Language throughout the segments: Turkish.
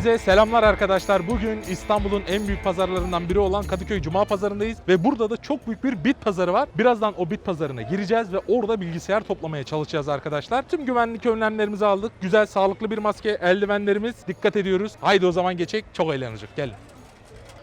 Hepinize selamlar arkadaşlar. Bugün İstanbul'un en büyük pazarlarından biri olan Kadıköy Cuma Pazarı'ndayız ve burada da çok büyük bir bit pazarı var. Birazdan o bit pazarına gireceğiz ve orada bilgisayar toplamaya çalışacağız arkadaşlar. Tüm güvenlik önlemlerimizi aldık. Güzel sağlıklı bir maske, eldivenlerimiz. Dikkat ediyoruz. Haydi o zaman geçek. Çok eğlenecek. Gelin.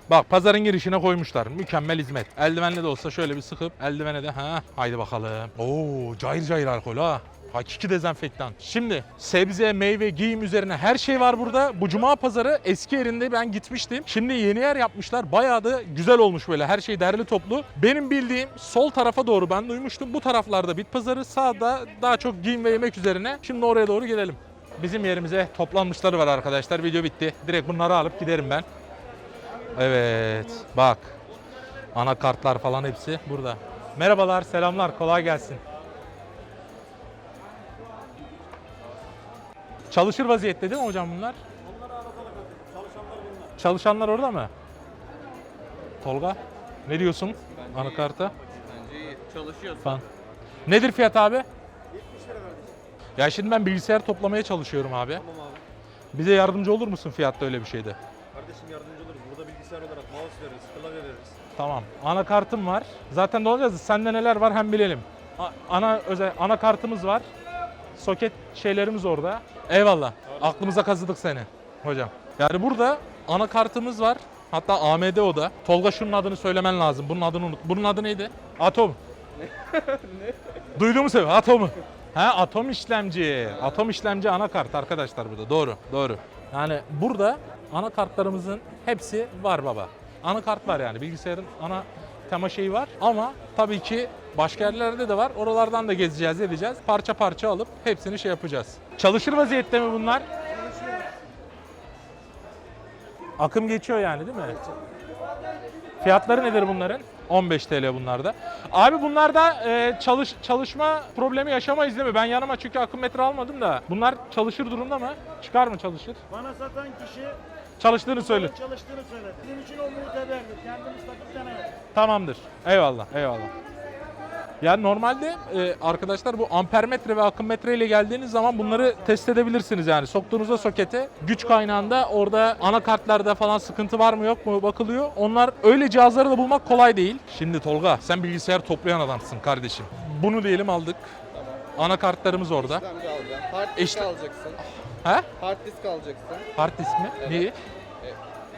Bak pazarın girişine koymuşlar. Mükemmel hizmet. Eldivenle de olsa şöyle bir sıkıp eldivene de ha haydi bakalım. Oo cayır cayır alkol ha. Hakiki dezenfektan. Şimdi sebze, meyve, giyim üzerine her şey var burada. Bu cuma pazarı eski yerinde ben gitmiştim. Şimdi yeni yer yapmışlar. Bayağı da güzel olmuş böyle. Her şey derli toplu. Benim bildiğim sol tarafa doğru ben duymuştum. Bu taraflarda bit pazarı. Sağda daha çok giyim ve yemek üzerine. Şimdi oraya doğru gidelim. Bizim yerimize toplanmışları var arkadaşlar. Video bitti. Direkt bunları alıp giderim ben. Evet. Bak. Anakartlar falan hepsi burada. Merhabalar, selamlar. Kolay gelsin. Çalışır vaziyette değil mi hocam bunlar? Çalışanlar orada mı? Tolga, ne diyorsun anakarta Bence iyi. Çalışıyorsun. falan? Nedir fiyat abi? Ya şimdi ben bilgisayar toplamaya çalışıyorum abi. Tamam abi. Bize yardımcı olur musun fiyatta öyle bir şeyde? Kardeşim yardımcı oluruz. Burada bilgisayar olarak mouse veririz, klavye veririz. Tamam. Anakartım var. Zaten ne olacağız? Sende neler var hem bilelim. A- ana özel anakartımız var. Soket şeylerimiz orada. Eyvallah. Aklımıza kazıdık seni hocam. Yani burada anakartımız var. Hatta AMD o da. Tolga şunun adını söylemen lazım. Bunun adını unut. Bunun adı neydi? Atom. ne? Duydun mu sen? Atom. Ha atom işlemci. Atom işlemci anakart arkadaşlar burada. Doğru. Doğru. Yani burada anakartlarımızın hepsi var baba. Anakart var yani bilgisayarın ana tema şeyi var ama tabii ki başka yerlerde de var. Oralardan da gezeceğiz, edeceğiz. Parça parça alıp hepsini şey yapacağız. Çalışır vaziyette mi bunlar? Akım geçiyor yani değil mi? Fiyatları nedir bunların? 15 TL bunlarda. Abi bunlarda e, çalış çalışma problemi yaşamayız değil mi? Ben yanıma çünkü akım metre almadım da. Bunlar çalışır durumda mı? Çıkar mı çalışır? Bana satan kişi Çalıştığını söyle. çalıştığını söyledi. Bizim için o muteberdir. Kendimiz takıp denemedik. Tamamdır. Eyvallah, eyvallah. Yani normalde e, arkadaşlar bu ampermetre ve akım metre ile geldiğiniz zaman bunları test edebilirsiniz yani. Soktuğunuzda sokete güç kaynağında orada anakartlarda falan sıkıntı var mı yok mu bakılıyor. Onlar öyle cihazları da bulmak kolay değil. Şimdi Tolga sen bilgisayar toplayan adamsın kardeşim. Bunu diyelim aldık. Anakartlarımız orada. İşlemci alacaksın. Hard disk İşte- alacaksın. He? Hard disk alacaksın. Hard disk mi? Evet. Neyi?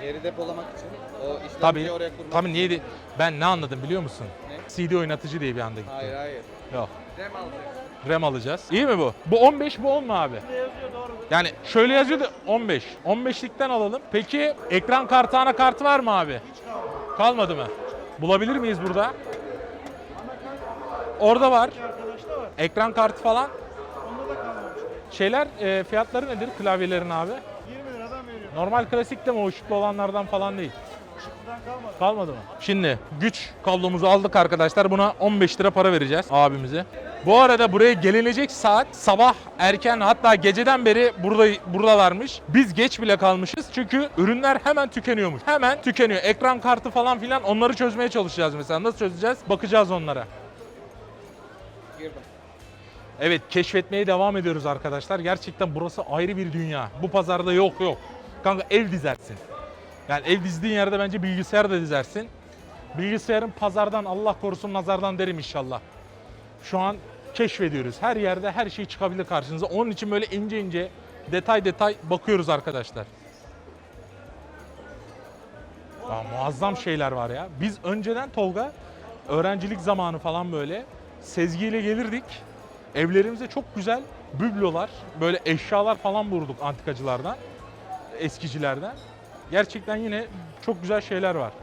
E, yeri depolamak için. O işlemciyi Tabii. oraya kurmak Tabii için. niyeydi? Ben ne anladım biliyor musun? CD oynatıcı diye bir anda gitti. Hayır hayır. Yok. RAM alacaksın. RAM alacağız. İyi mi bu? Bu 15 bu 10 mu abi? Ne yazıyor doğru. Yani şöyle yazıyordu 15. 15'likten alalım. Peki ekran kartı anakartı var mı abi? Hiç kalmadı. Mı? Bulabilir miyiz burada? Orada var. Ekran kartı falan. Şeyler e, fiyatları nedir klavyelerin abi? 20 liradan veriyor. Normal klasik de mi o ışıklı olanlardan falan değil. Işıklıdan kalmadı. Kalmadı mı? Şimdi güç kablomuzu aldık arkadaşlar. Buna 15 lira para vereceğiz abimize. Bu arada buraya gelinecek saat sabah erken hatta geceden beri burada buradalarmış. Biz geç bile kalmışız çünkü ürünler hemen tükeniyormuş. Hemen tükeniyor. Ekran kartı falan filan onları çözmeye çalışacağız mesela. Nasıl çözeceğiz? Bakacağız onlara. Girdim. Evet keşfetmeye devam ediyoruz arkadaşlar. Gerçekten burası ayrı bir dünya. Bu pazarda yok yok. Kanka ev dizersin. Yani ev dizdiğin yerde bence bilgisayar da dizersin. Bilgisayarın pazardan Allah korusun nazardan derim inşallah. Şu an keşfediyoruz. Her yerde her şey çıkabilir karşınıza. Onun için böyle ince ince detay detay bakıyoruz arkadaşlar. Ya muazzam şeyler var ya. Biz önceden Tolga öğrencilik zamanı falan böyle sezgiyle gelirdik. Evlerimize çok güzel biblolar, böyle eşyalar falan vurduk antikacılardan, eskicilerden. Gerçekten yine çok güzel şeyler var.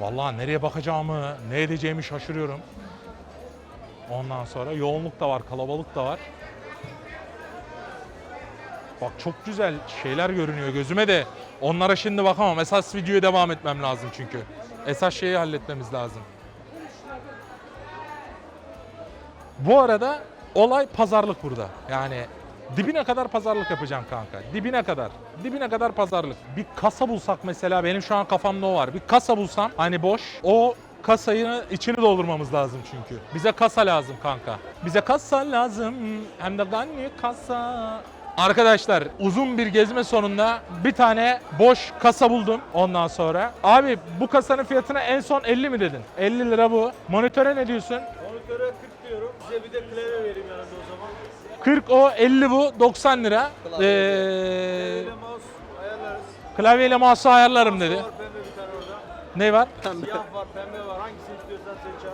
Vallahi nereye bakacağımı, ne edeceğimi şaşırıyorum. Ondan sonra yoğunluk da var, kalabalık da var. Bak çok güzel şeyler görünüyor gözüme de. Onlara şimdi bakamam. Esas videoya devam etmem lazım çünkü. Esas şeyi halletmemiz lazım. Bu arada olay pazarlık burada. Yani Dibine kadar pazarlık yapacağım kanka. Dibine kadar. Dibine kadar pazarlık. Bir kasa bulsak mesela benim şu an kafamda o var. Bir kasa bulsam hani boş. O kasayı içini doldurmamız lazım çünkü. Bize kasa lazım kanka. Bize kasa lazım. Hem de gani kasa. Arkadaşlar uzun bir gezme sonunda bir tane boş kasa buldum ondan sonra. Abi bu kasanın fiyatına en son 50 mi dedin? 50 lira bu. Monitöre ne diyorsun? Monitöre 40 diyorum. Size bir de klavye vereyim yanında o zaman. 40 o 50 bu 90 lira. Klavye. Ee, mouse klavyeyle mouse'u ayarlarım dedi. Var pembe bir tane orada. Ne var? Siyah var, pembe var. Hangisini istiyorsan seç.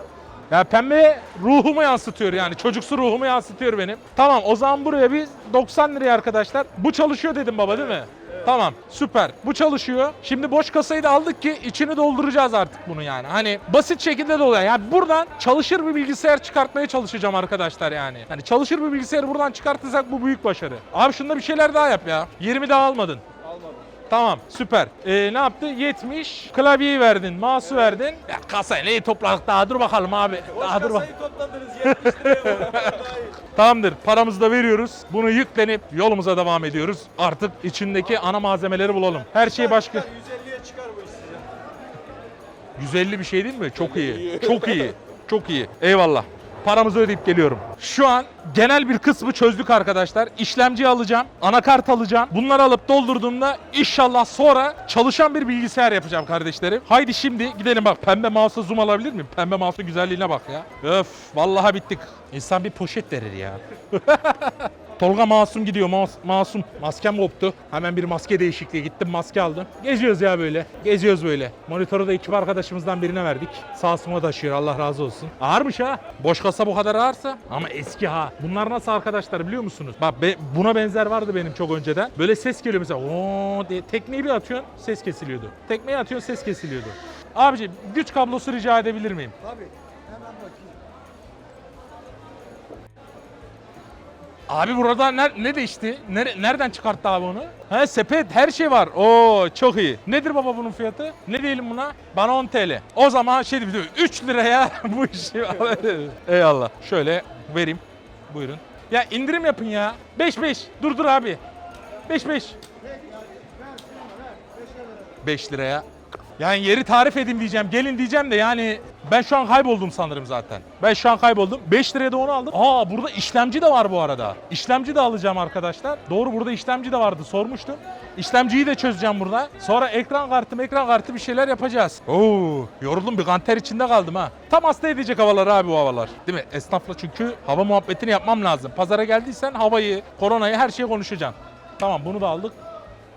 Ya pembe ruhumu yansıtıyor yani çocuksu ruhumu yansıtıyor benim. Tamam o zaman buraya bir 90 liraya arkadaşlar. Bu çalışıyor dedim baba değil mi? Tamam süper. Bu çalışıyor. Şimdi boş kasayı da aldık ki içini dolduracağız artık bunu yani. Hani basit şekilde doluyor. Yani buradan çalışır bir bilgisayar çıkartmaya çalışacağım arkadaşlar yani. Hani çalışır bir bilgisayarı buradan çıkartırsak bu büyük başarı. Abi şunda bir şeyler daha yap ya. 20 daha almadın. Tamam süper. Ee, ne yaptı? 70. Klavyeyi verdin, mouse'u verdin. Ya kasayı neyi topladık daha dur bakalım abi. Boş Daha dur bak. kasayı topladınız 70 liraya. bu kadar daha iyi. Tamamdır. Paramızı da veriyoruz. Bunu yüklenip yolumuza devam ediyoruz. Artık içindeki ana malzemeleri bulalım. Her şey başka. Çıkar, 150'ye çıkar bu iş size. 150 bir şey değil mi? Çok iyi. Çok iyi. Çok iyi. Eyvallah. Paramızı ödeyip geliyorum. Şu an genel bir kısmı çözdük arkadaşlar. İşlemci alacağım, anakart alacağım. Bunları alıp doldurduğumda inşallah sonra çalışan bir bilgisayar yapacağım kardeşlerim. Haydi şimdi gidelim bak pembe mouse'a zoom alabilir miyim? Pembe mouse'un güzelliğine bak ya. Öf vallahi bittik. İnsan bir poşet verir ya. Tolga masum gidiyor mas- masum. Maskem koptu. Hemen bir maske değişikliği gittim maske aldım. Geziyoruz ya böyle. Geziyoruz böyle. Monitörü de ekip arkadaşımızdan birine verdik. Sağ suma taşıyor Allah razı olsun. Ağırmış ha. Boş kasa bu kadar ağırsa ama eski ha. Bunlar nasıl arkadaşlar biliyor musunuz? Bak be- buna benzer vardı benim çok önceden. Böyle ses geliyor mesela. Oo diye tekmeyi bir atıyorsun ses kesiliyordu. Tekmeyi atıyorsun ses kesiliyordu. Abici güç kablosu rica edebilir miyim? Tabii. Abi burada ne, ne değişti? Nere- nereden çıkarttı abi onu? He sepet her şey var. Oo çok iyi. Nedir baba bunun fiyatı? Ne diyelim buna? Bana 10 TL. O zaman şey diyor 3 liraya bu işi. Eyvallah. Şöyle vereyim. Buyurun. Ya indirim yapın ya. 5 5. Dur dur abi. 5 5. Peki hadi. Ver şunu ver. Beşe verelim. 5 liraya. Yani yeri tarif edin diyeceğim, gelin diyeceğim de yani ben şu an kayboldum sanırım zaten. Ben şu an kayboldum. 5 liraya da onu aldım. Aa burada işlemci de var bu arada. İşlemci de alacağım arkadaşlar. Doğru burada işlemci de vardı sormuştum. İşlemciyi de çözeceğim burada. Sonra ekran kartı ekran kartı bir şeyler yapacağız. Oo yoruldum bir kanter içinde kaldım ha. Tam hasta edecek havalar abi bu havalar. Değil mi? Esnafla çünkü hava muhabbetini yapmam lazım. Pazara geldiysen havayı, koronayı her şeyi konuşacaksın. Tamam bunu da aldık.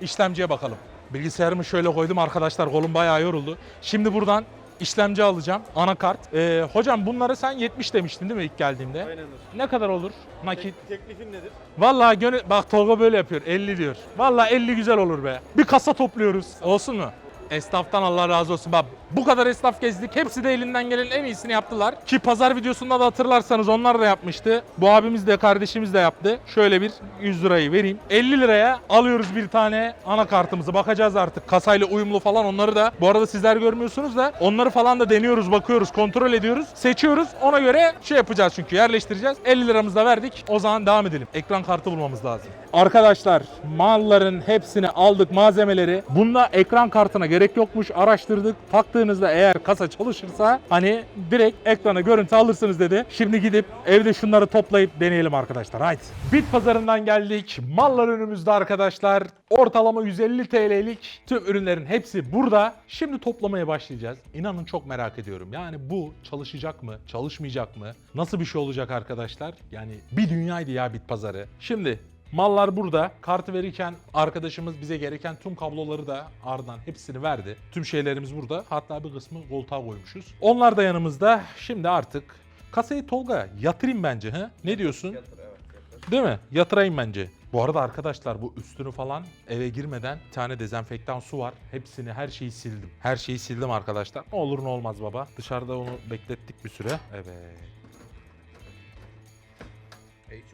İşlemciye bakalım. Bilgisayarımı şöyle koydum arkadaşlar kolum bayağı yoruldu. Şimdi buradan işlemci alacağım. Anakart. Ee, hocam bunları sen 70 demiştin değil mi ilk geldiğimde? Aynen. Ne kadar olur nakit? Teklifin nedir? Vallahi gönül... Bak Tolga böyle yapıyor 50 diyor. Vallahi 50 güzel olur be. Bir kasa topluyoruz. Olsun mu? Esnaftan Allah razı olsun. Bak bu kadar esnaf gezdik. Hepsi de elinden gelen en iyisini yaptılar. Ki pazar videosunda da hatırlarsanız onlar da yapmıştı. Bu abimiz de kardeşimiz de yaptı. Şöyle bir 100 lirayı vereyim. 50 liraya alıyoruz bir tane anakartımızı. Bakacağız artık kasayla uyumlu falan onları da. Bu arada sizler görmüyorsunuz da onları falan da deniyoruz, bakıyoruz, kontrol ediyoruz. Seçiyoruz. Ona göre şey yapacağız çünkü yerleştireceğiz. 50 liramızı da verdik. O zaman devam edelim. Ekran kartı bulmamız lazım. Arkadaşlar malların hepsini aldık malzemeleri. Bunda ekran kartına gerek yokmuş. Araştırdık. Taktığınızda eğer kasa çalışırsa hani direkt ekrana görüntü alırsınız dedi. Şimdi gidip evde şunları toplayıp deneyelim arkadaşlar. Haydi. Bit pazarından geldik. Mallar önümüzde arkadaşlar. Ortalama 150 TL'lik tüm ürünlerin hepsi burada. Şimdi toplamaya başlayacağız. İnanın çok merak ediyorum. Yani bu çalışacak mı? Çalışmayacak mı? Nasıl bir şey olacak arkadaşlar? Yani bir dünyaydı ya bit pazarı. Şimdi Mallar burada. Kartı verirken arkadaşımız bize gereken tüm kabloları da ardından hepsini verdi. Tüm şeylerimiz burada. Hatta bir kısmı koltuğa koymuşuz. Onlar da yanımızda. Şimdi artık kasayı Tolga yatırayım bence. He? Ne diyorsun? Yatır evet yatır. Değil mi? Yatırayım bence. Bu arada arkadaşlar bu üstünü falan eve girmeden bir tane dezenfektan su var. Hepsini her şeyi sildim. Her şeyi sildim arkadaşlar. Ne olur ne olmaz baba. Dışarıda onu beklettik bir süre. Evet.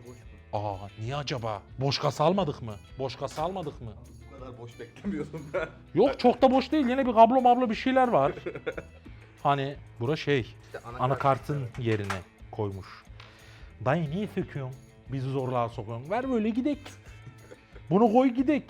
Mu? Aa niye acaba? Boş kasa almadık mı? Boş kasa almadık mı? Bu kadar boş beklemiyordum ben. Yok çok da boş değil. Yine bir kablo mablo bir şeyler var. Hani bura şey İşte anakartın yerine koymuş. Dayı niye söküyorsun? bizi zorluğa sokuyorsun. Ver böyle gidek. Bunu koy gidek.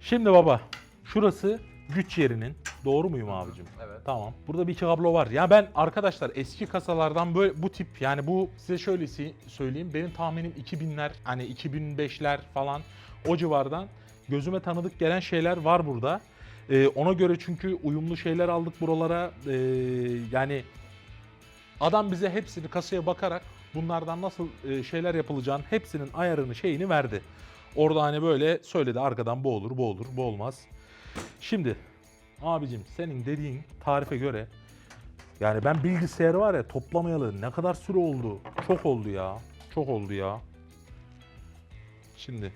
Şimdi baba şurası güç yerinin. Doğru muyum abicim? Evet. Tamam. Burada bir iki kablo var. Ya ben arkadaşlar eski kasalardan böyle bu tip yani bu size şöyle söyleyeyim. Benim tahminim 2000'ler hani 2005'ler falan o civardan gözüme tanıdık gelen şeyler var burada. Ee, ona göre çünkü uyumlu şeyler aldık buralara. Ee, yani adam bize hepsini kasaya bakarak bunlardan nasıl e, şeyler yapılacağını hepsinin ayarını şeyini verdi. Orada hani böyle söyledi arkadan bu olur bu olur bu olmaz. Şimdi abicim senin dediğin tarife göre yani ben bilgisayarı var ya toplamayalı ne kadar süre oldu? Çok oldu ya. Çok oldu ya. Şimdi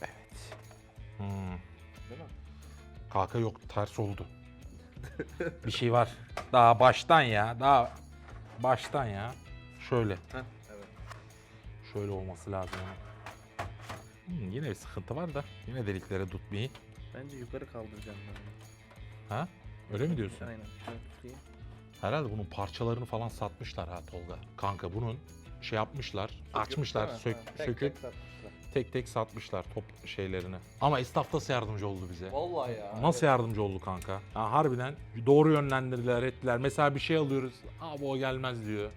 Evet. Hmm. Kanka yok ters oldu. Bir şey var. Daha baştan ya. Daha baştan ya. Şöyle. Heh. Şöyle olması lazım. Hmm, yine bir sıkıntı var da. Yine deliklere tutmayı. Bence yukarı kaldıracağım ben. Ha? Öyle mi diyorsun? Aynen. Tutayım. Herhalde bunun parçalarını falan satmışlar ha Tolga. Kanka bunun şey yapmışlar, açmışlar, değil mi? sök, Ha, tek söküp tek satmışlar. tek tek satmışlar top şeylerini. Ama esnaf nasıl yardımcı oldu bize? Vallahi ya. Nasıl evet. yardımcı oldu kanka? Ha, harbiden doğru yönlendirdiler, ettiler. Mesela bir şey alıyoruz. Abi o gelmez diyor.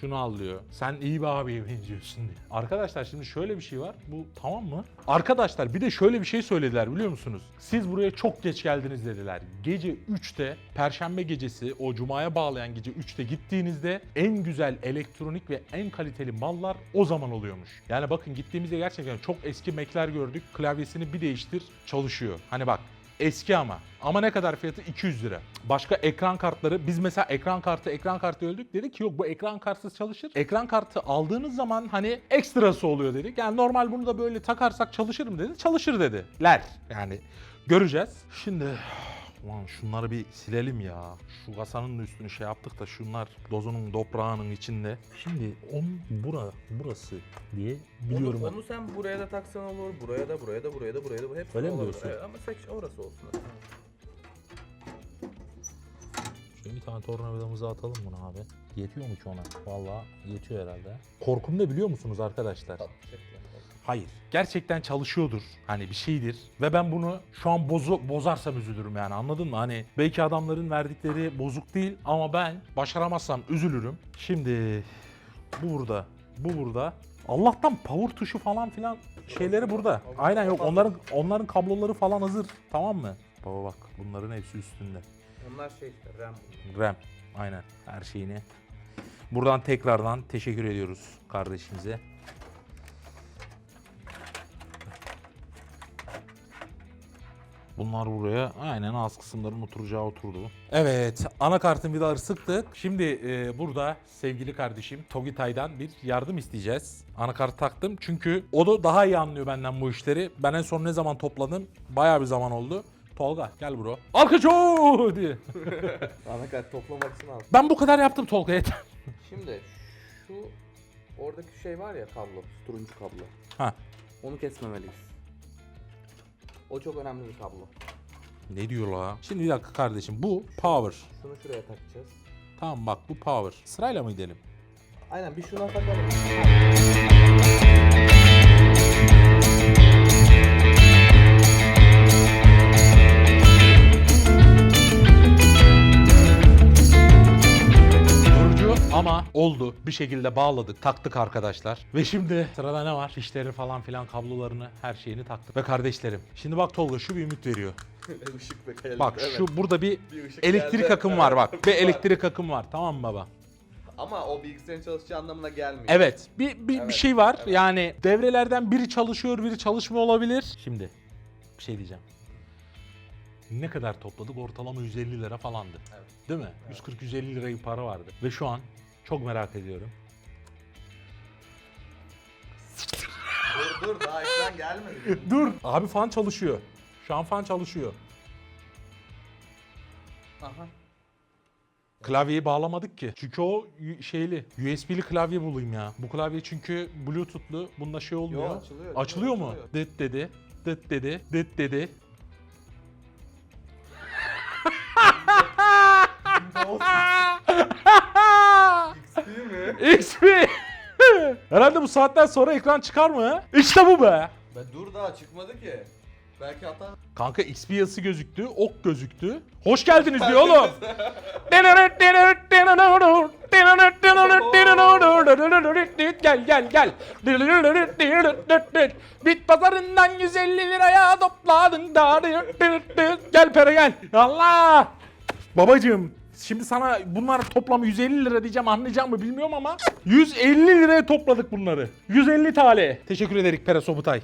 Şunu al diyor. Sen iyi bir abiye benziyorsun diyor. Arkadaşlar şimdi şöyle bir şey var. Bu tamam mı? Arkadaşlar bir de şöyle bir şey söylediler biliyor musunuz? Siz buraya çok geç geldiniz dediler. Gece 3'te, perşembe gecesi o cumaya bağlayan gece 3'te gittiğinizde en güzel elektronik ve en kaliteli mallar o zaman oluyormuş. Yani bakın gittiğimizde gerçekten çok eski Mac'ler gördük. Klavyesini bir değiştir çalışıyor. Hani bak Eski ama. Ama ne kadar fiyatı? 200 lira. Başka ekran kartları. Biz mesela ekran kartı, ekran kartı öldük. Dedik ki yok bu ekran kartsız çalışır. Ekran kartı aldığınız zaman hani ekstrası oluyor dedik. Yani normal bunu da böyle takarsak çalışır mı dedi. Çalışır dediler. Yani göreceğiz. Şimdi Ulan şunları bir silelim ya. Şu kasanın da üstünü şey yaptık da şunlar dozunun toprağının içinde. Şimdi onun bura, burası diye biliyorum onu, ben. onu sen buraya da taksan olur, buraya da, buraya da, buraya da, buraya da. Hepsi Öyle mi diyorsun? Evet, ama seç orası olsun. Şöyle bir tane tornavidamızı atalım buna abi. Yetiyor mu ki ona? Vallahi yetiyor herhalde. Korkum ne biliyor musunuz arkadaşlar? Hayır. Gerçekten çalışıyordur. Hani bir şeydir. Ve ben bunu şu an bozu, bozarsam üzülürüm yani anladın mı? Hani belki adamların verdikleri bozuk değil ama ben başaramazsam üzülürüm. Şimdi bu burada. Bu burada. Allah'tan power tuşu falan filan şeyleri burada. Aynen yok onların onların kabloları falan hazır. Tamam mı? Baba bak bunların hepsi üstünde. Onlar şey işte RAM. RAM. Aynen her şeyini. Buradan tekrardan teşekkür ediyoruz kardeşimize. Bunlar buraya aynen az kısımların oturacağı oturdu. Evet anakartın vidaları sıktık. Şimdi e, burada sevgili kardeşim Togitay'dan bir yardım isteyeceğiz. Anakart taktım çünkü o da daha iyi anlıyor benden bu işleri. Ben en son ne zaman topladım? Bayağı bir zaman oldu. Tolga gel bro. Alkış o diye. Anakart toplamak için al. Ben bu kadar yaptım Tolga yeter. Şimdi şu oradaki şey var ya kablo, turuncu kablo. Ha. Onu kesmemeliyiz. O çok önemli bir kablo. Ne diyor la? Şimdi bir dakika kardeşim bu power. Şunu şuraya takacağız. Tamam bak bu power. Sırayla mı gidelim? Aynen bir şuna takalım. Ama oldu. Bir şekilde bağladık, taktık arkadaşlar. Ve şimdi sırada ne var? Fişleri falan filan kablolarını, her şeyini taktık. Ve kardeşlerim. Şimdi bak Tolga şu bir ümit veriyor. Işık ve kayalık. Bak şu burada bir Bir ışık elektrik geldi. akım var bak. Bir Var. elektrik akım var. Tamam mı baba? Ama o bilgisayarın çalışacağı anlamına gelmiyor. Evet. Bir, bir, bir Evet, şey var. evet. Yani devrelerden biri çalışıyor, biri çalışmıyor olabilir. Şimdi bir şey diyeceğim. Ne kadar topladık? Ortalama 150 lira falandı. Evet. Değil mi? 140-150 lira bir para vardı. Ve şu an çok merak ediyorum. Dur dur daha ekran gelmedi. Dur. Abi fan çalışıyor. Şu an fan çalışıyor. Aha. Klavyeyi bağlamadık ki. Çünkü o şeyli, USB'li klavye bulayım ya. Bu klavye çünkü Bluetooth'lu. Bunda şey olmuyor. Yo, açılıyor, Açılıyor mu? açılıyor. Dıt dedi. Dıt dedi. Dıt dedi. Değil mi? XP. Herhalde bu saatten sonra ekran çıkar mı? İşte bu be. Ben dur daha çıkmadı ki. Belki hata. Kanka XP yazısı gözüktü, ok gözüktü. Hoş geldiniz diyor oğlum. gel gel gel. Bit pazarından 150 liraya topladın da. Gel pere gel. Allah. Babacığım Şimdi sana bunlar toplamı 150 lira diyeceğim anlayacak mı bilmiyorum ama 150 liraya topladık bunları. 150 TL. Teşekkür ederim Pere Sobutay.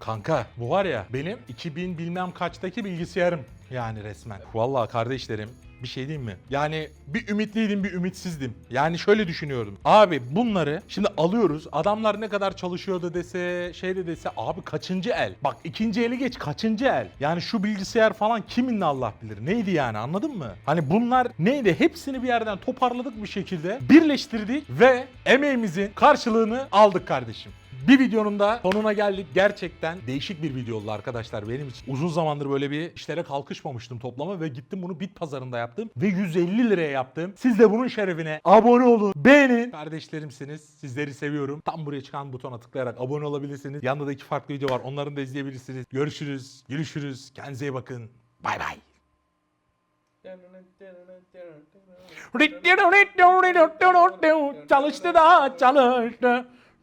Kanka bu var ya benim 2000 bilmem kaçtaki bilgisayarım yani resmen. Vallahi kardeşlerim bir şey diyeyim mi? Yani bir ümitliydim bir ümitsizdim. Yani şöyle düşünüyordum. Abi bunları şimdi alıyoruz. Adamlar ne kadar çalışıyordu dese şey de dese abi kaçıncı el? Bak ikinci eli geç kaçıncı el? Yani şu bilgisayar falan kiminle Allah bilir. Neydi yani anladın mı? Hani bunlar neydi? Hepsini bir yerden toparladık bir şekilde. Birleştirdik ve emeğimizin karşılığını aldık kardeşim. Bir videonun da sonuna geldik. Gerçekten değişik bir video oldu arkadaşlar benim için. Uzun zamandır böyle bir işlere kalkışmamıştım toplama ve gittim bunu bit pazarında yaptım. Ve 150 liraya yaptım. Siz de bunun şerefine abone olun, beğenin. Kardeşlerimsiniz. Sizleri seviyorum. Tam buraya çıkan butona tıklayarak abone olabilirsiniz. Yanında da iki farklı video var. Onların da izleyebilirsiniz. Görüşürüz, gülüşürüz. Kendinize iyi bakın. Bay bay. Çalıştı da çalıştı.